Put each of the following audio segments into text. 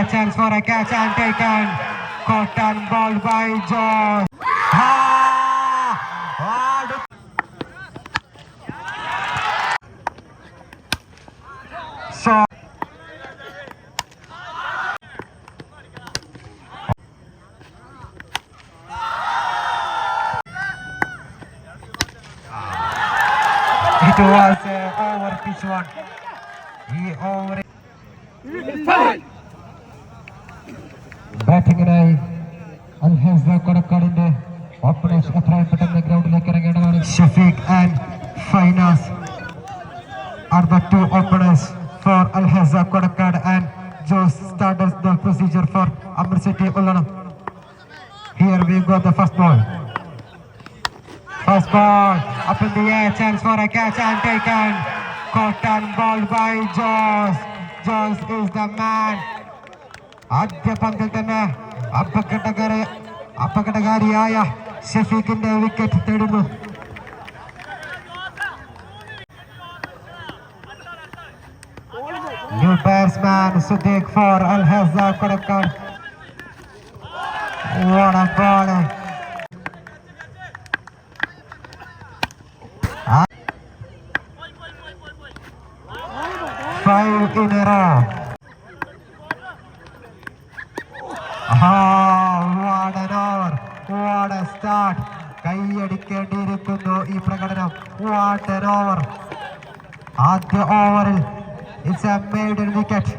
a chance for a catch and taken. Caught and balled by Joy. So it was uh, over pitch one. He over. Fight! two openers for Alhaza Kodakad and Joe started the procedure for Amr City Ulana. Here we go the first ball. First ball up in the air, chance for a catch and taken. Caught and ball by Jones. Jones is the man. ആദ്യ പന്തിൽ തന്നെ അപകടകര അപകടകാരിയായ ഷഫീഖിന്റെ wicket തേടുന്നു in a row. Ah, what an over. What a start. കൈയടിക്കേണ്ടിയിരിക്കുന്നു ഈ പ്രകടനം water over. ആദ്യ ഓവറിൽ it's a maiden wicket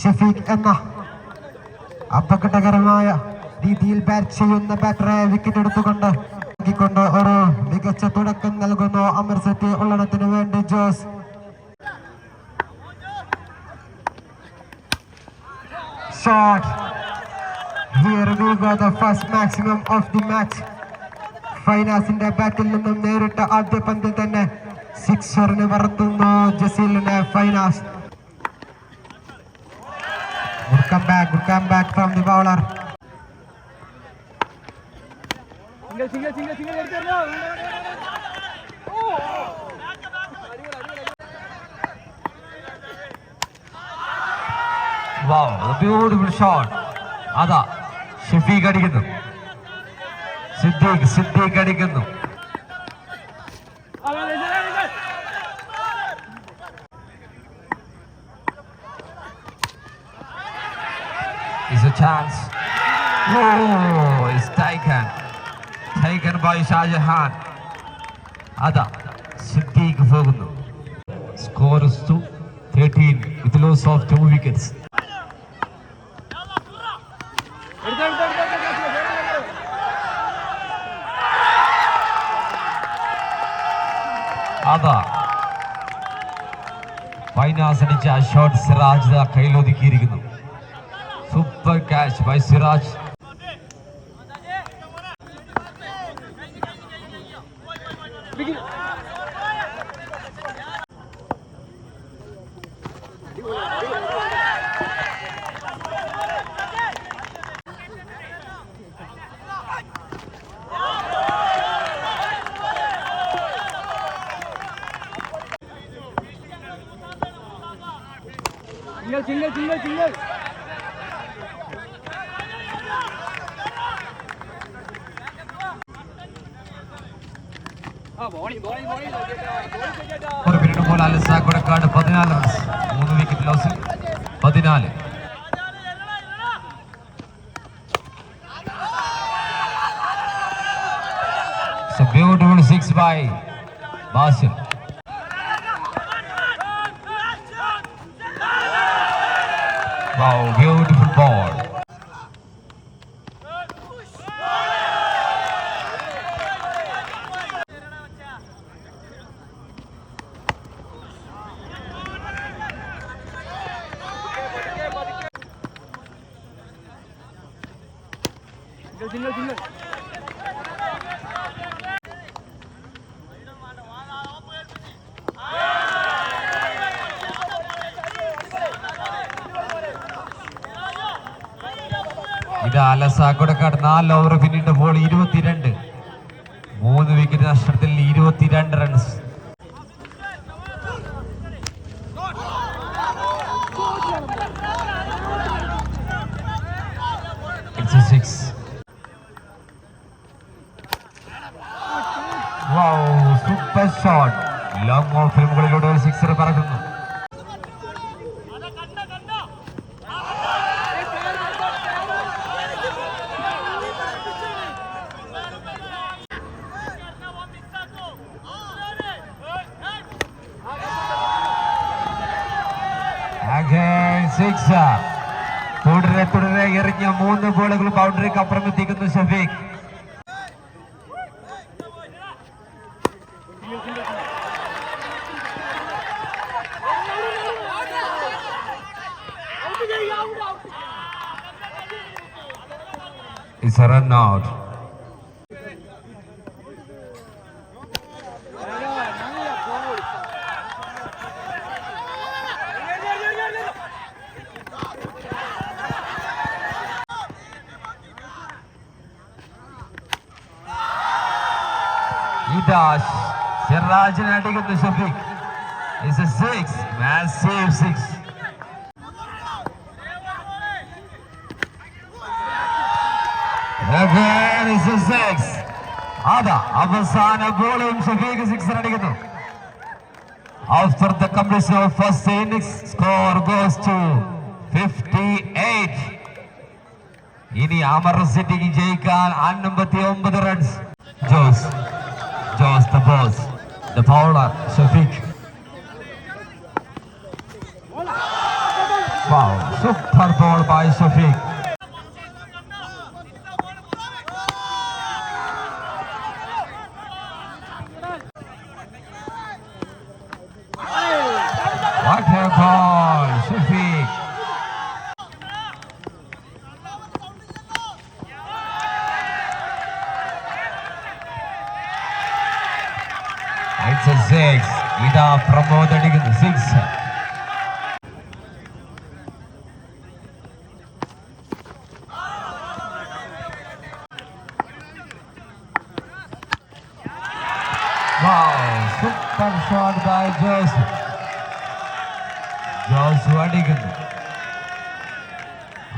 Shafeeq എന്ന അപകടകരമായ രീതിയിൽ ബാറ്റ് ചെയ്യുന്ന ബാറ്ററെ വിക്കറ്റ് എടുത്തുകൊണ്ട് കൊണ്ട് ഒരു മികച്ച തുടക്കം നൽകുന്നു അമൃത്സറ്റി ഉള്ളടത്തിന് വേണ്ടി Jose. Shot Here we go the first maximum of the match. ഫൈനാസിന്റെ ബാറ്റിൽ നിന്നും നേരിട്ട ആദ്യ പന്തിൽ തന്നെ സിക്സറിന് പറത്തുന്നു ജസീലിന്റെ ഫൈനാസ് സിംഗിൾ സിംഗിൾ എടുത്തോ ബ്യൂട്ടിഫുൾ ഷോട്ട് അതാ ഷഫീഖ് അടിക്കുന്നു. സിദ്ദീഖ് സിദ്ദീഖ് അടിക്കുന്നു. Oh, it's taken. Taken by Shahjahan. അതാ സിദ്ദീഖ് പോകുന്നു. Score two thirteen with loss of two wickets അതാ ഫൈനാസ് അടിച്ച shot Siraj കയ്യിലൊതുക്കിയിരിക്കുന്നു. Super catch by Siraj single single single single ആ ബോളി ബോളി ബോളി ഒരു മിനിറ്റ് പോലെ അലസ കൊടക്കാട് പതിനാല് റൺസ് മൂന്ന് വിക്കറ്റ് ലോസിൽ പതിനാല്. So by six by Basil. Wow, beautiful ball. Single single single ഇത് അലസ കൊടക്കാട് നാല് ഓവർ പിന്നീട് ബോൾ ഇരുപത്തിരണ്ട്. മൂന്ന് വിക്കറ്റ് നഷ്ടത്തിൽ ഇരുപത്തിരണ്ട് runs six super shot long ഓഫിൽ മുകളിലൂടെ ഒരു സിക്സർ പറക്കുന്നു Again sixer. തുടരെ തുടരെ എറിഞ്ഞ മൂന്ന് ബോളുകൾ ബൗണ്ടറിക്ക് അപ്പുറം എത്തിക്കുന്നു Shafeeq It's a run out. സിറാജിനെ അടിക്കുന്നു Shafeeq It's a six, massive six. Again, it's a six. അതാ അവസാന ബോളും ഷഫീഖ് സിക്സർ അടിക്കുന്നു After the completion of first innings, score goes to 58. ഇനി അമർ സിറ്റിക്ക് ജയിക്കാൻ അൻപത്തി ഒമ്പത് runs Jose Jose the boss the bowler Shafiq. Wow, super ball by Shafiq. It's a six. ഇതാ പ്രമോദ് അടിക്കുന്നു six Wow, super shot by Joseph. Joseph അടിക്കുന്നു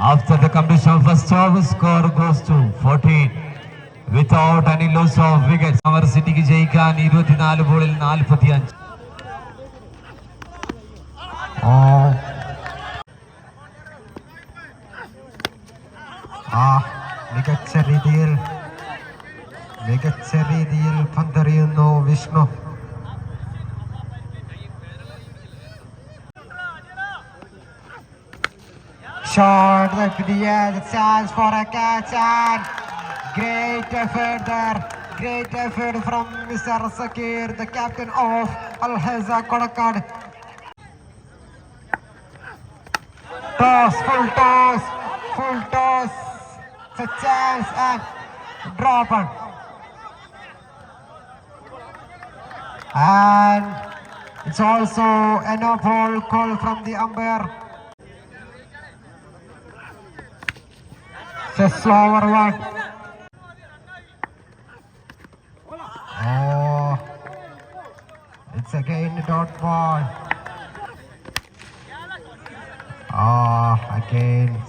After the completion of first over, score goes to 14. Without any loss of wickets, അവർ സിറ്റിക്ക് ജയിക്കാൻ ഇരുപത്തിനാല് ബോളിൽ നാൽപ്പത്തി അഞ്ച് Oh. മികച്ച രീതിയിൽ മികച്ച രീതിയിൽ പന്തെറിയുന്നു Vishnu Short left to the air, the chance for a catch and great effort there. Great effort from Mr. Sakir, the captain of Al Haza Kodakad. Toss, full toss, full toss. It's a chance and drop on. And it's also a no ball call from the umpire. It's a slower one.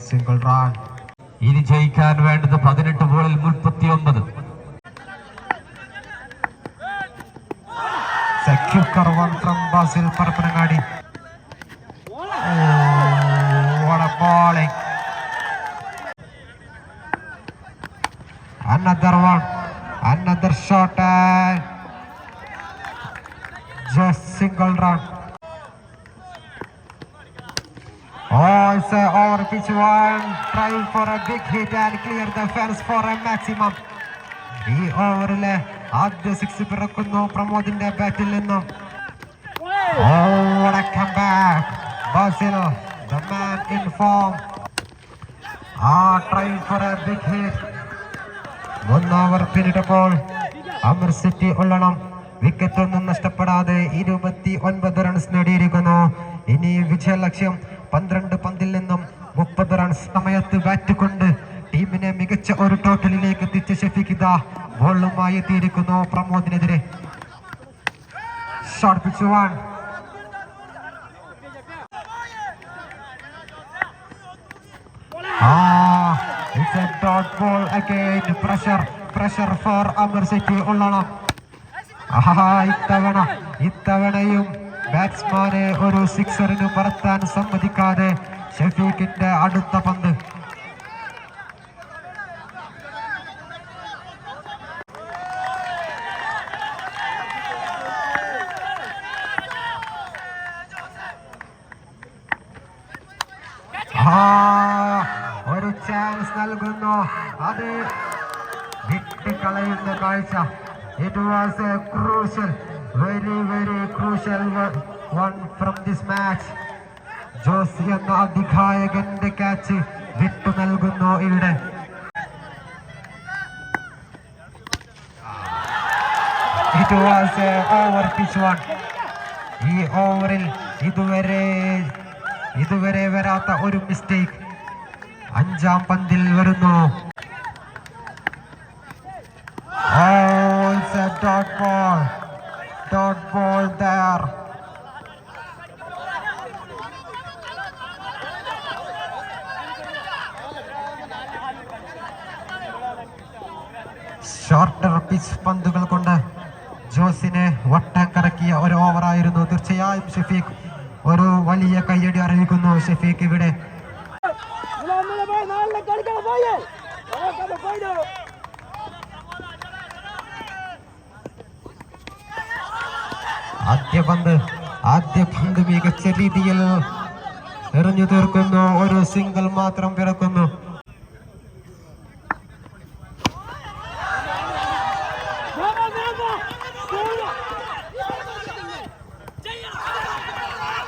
Single run. ഇനി ജയിക്കാൻ വേണ്ടത് പതിനെട്ട് ബോളിൽ മുപ്പത്തി ഒമ്പത്. Oh, what a bowling. Another one. Another shot and just single run. 41 trying for a big hit and clear the fence for a maximum. ഈ ഓവറിലെ ആദ്യ സിക്സ് പിറക്കുന്നു പ്രമോദിന്റെ ബാറ്റിൽ നിന്നും. മൂന്നോവർ പിന്നിട്ടപ്പോൾ അമർ സിറ്റി ഉള്ളണം. വിക്കറ്റ് ഒന്നും നഷ്ടപ്പെടാതെ ഇരുപത്തി ഒൻപത് റൺസ് നേടിയിരിക്കുന്നു. ഇനി വിജയലക്ഷ്യം പന്ത്രണ്ട് പന്തിൽ നിന്നും മുപ്പത് റൺസ് സമയത്ത് ബാറ്റ് കൊണ്ട് ടീമിനെ മികച്ച ഒരു ടോട്ടലിലേക്ക് എത്തിച്ച ഇതാ ബോളുമായി എത്തിയിരിക്കുന്നു പ്രമോദിനെതിരെ. ഷോട്ട് Ah, ഇത്തവണയും ബാറ്റ്സ്മാനെ ഒരു സിക്സറിന് പറത്താൻ സമ്മതിക്കാതെ ഷഫീഖിന്റെ അടുത്ത പന്ത്. ഒരു ചാൻസ് നൽകുന്നു. അത് വിട്ടുകളയുന്ന കാഴ്ച. It was a crucial very very crucial one from this match Jose എന്ന അധികായകന്റെ ക്യാച്ച് വിട്ടു നൽകുന്നു ഇവിടെ. ഈ ഓവറിൽ ഇതുവരെ ഇതുവരെ വരാത്ത ഒരു മിസ്റ്റേക്ക് അഞ്ചാം പന്തിൽ വരുന്നു. Dot ball dot ball ball. Dot ball there. Shorter pitch പന്തുകൾ കൊണ്ട് ജോസിനെ വട്ടം കറക്കിയ ഒരു ഓവറായിരുന്നു തീർച്ചയായും ഷഫീഖ് ഒരു വലിയ കയ്യടി അറിയിക്കുന്നു. ഷഫീഖ് ഇവിടെ. ആദ്യ പന്ത് ആദ്യ പന്ത് മികച്ച രീതിയിൽ എറിഞ്ഞു തീർക്കുന്നു. ഒരു സിംഗിൾ മാത്രം പിറക്കുന്നു.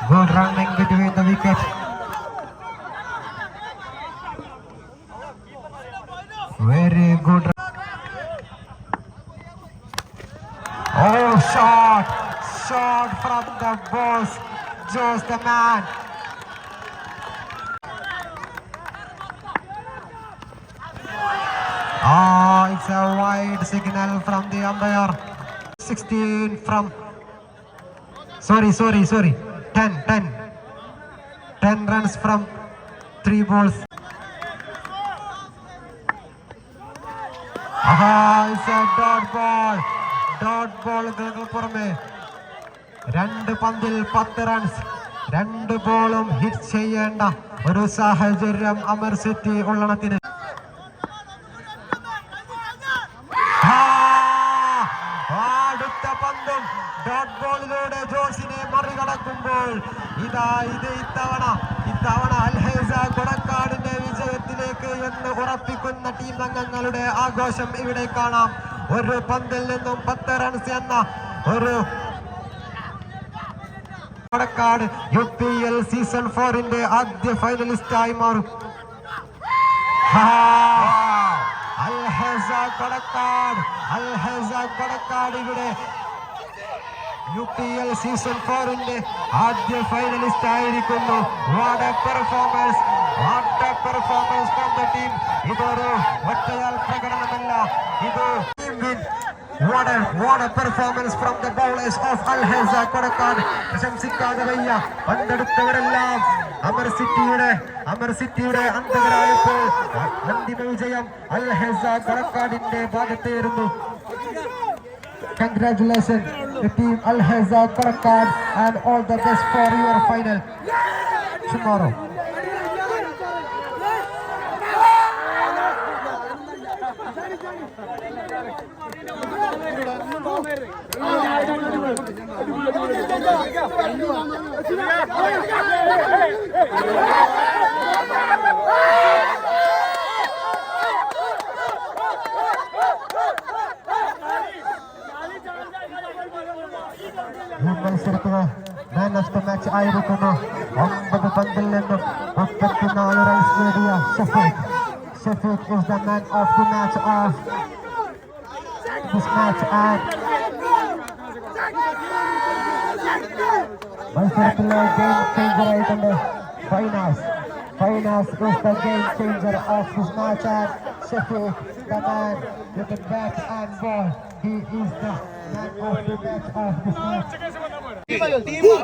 Good running between the wicket. Very good. Oh, shot! Shot from the boss. Joe's the man. Oh, it's a wide signal from the umpire. 16 from sorry sorry sorry 10 10 10 runs from three balls. Aha it's a dot ball. Dot ബോളുകൾക്ക് പുറമെ. രണ്ട് പന്തിൽ പത്ത് runs രണ്ട് ബോളും hit ചെയ്യേണ്ട ഒരു സാഹചര്യം Amar City ഉള്ളണത്തിന് ആ, അടുത്ത പന്തും ഡോട്ട് ബോളിലൂടെ ജോസിനെ മറികടക്കുമ്പോൾ ഇതാ ഇത് ഇത്തവണ ഇത്തവണ അൽഹൈസ കൊടക്കാടിന്റെ വിജയത്തിലേക്ക് എന്ന് ഉറപ്പിക്കുന്ന ടീം അംഗങ്ങളുടെ ആഘോഷം ഇവിടെ കാണാം. ഒരു പന്തിൽ നിന്നും പത്ത് റൺസ് എന്ന ഒരു Kodakkad U P L season ഫോറിന്റെ ആദ്യ ഫൈനലിസ്റ്റായി മാറും. അൽഹസ കൊടക്കാട് അൽഹസ കൊടക്കാട് ഇവിടെ യു പി എൽ സീസൺ ഫോറിന്റെ ആദ്യ ഫൈനലിസ്റ്റ് ആയിരിക്കുന്നു. What a performance what a performance from the team ഇതൊരു ഒറ്റയാൽ പ്രകടനമല്ല. ഇത് What a, what a performance from the bowlers of Al Hazza Kodakkad പ്രശംസിക്കാതെ വയ്യ. പന്തെടുത്തവരെല്ലാം അമർ സിറ്റിയുടെ അമർ സിറ്റിയുടെ അന്തരായപ്പോൾ അന്തിമ വിജയം അൽ Hesa കൊടക്കാടിന്റെ ഭാഗത്തേരുന്നു Congratulations, the team Al Hazza Korakad, and all the best for your final tomorrow. ഈ മത്സരത്തിന് മാൻ ഓഫ് ദ മാച്ച് ആയിരിക്കുന്നു ഒമ്പത് പന്തിൽ നിന്നും മുപ്പത്തിനാല് റൺസ് നേടിയ Shafeeq Shafeeq is the man of the match of this match and മത്സരത്തിലെ game changer ആയിട്ടുണ്ട് Fainas Fainas is the game changer of this match and Shafeeq the man with the bat and ball he is the man of the match of this match DMK